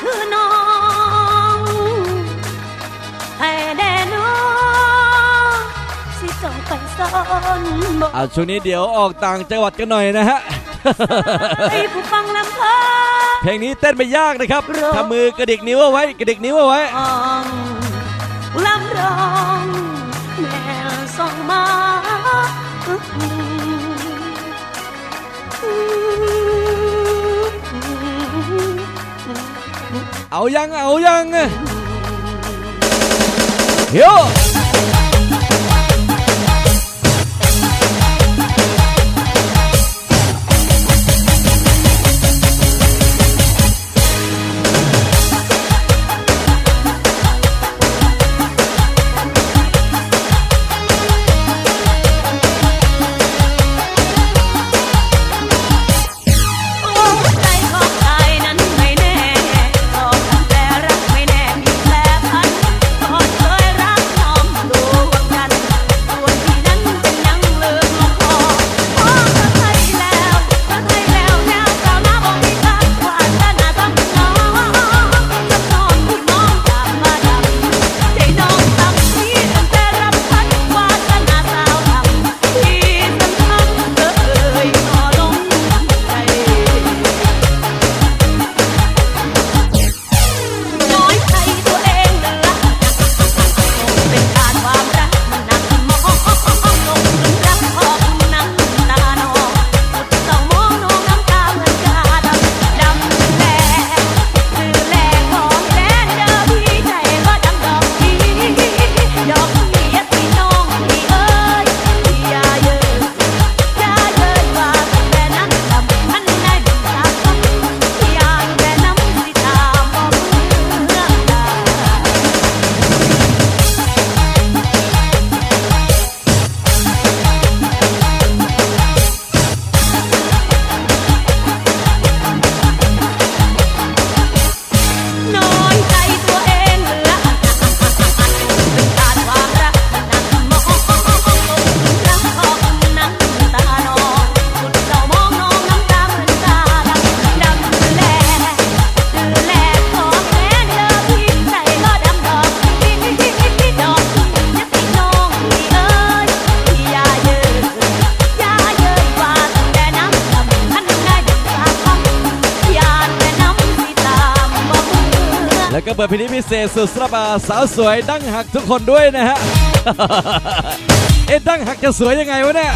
คือน้องให้แด่นองสิจงไปสอนบอกเอาช่วงนี้เดี๋ยวออกต่างจังหวัดกันหน่อยนะฮะให้ผู้ฟังลำเพลเพลงนี้เต้นไม่ยากนะครับทำมือกระดิกนิ้วเอาไว้กระดิกนิ้วเอาไว้ลำร้องแม่ส่งมา嗯。 เอายังเอายังเฮ้ย แล้วก็เปิดพิธีพิเศษสุดสระบาสาวสวยดั้งหักทุกคนด้วยนะฮะ เอ็ดั้งหักจะสวยยังไงวะเนี่ย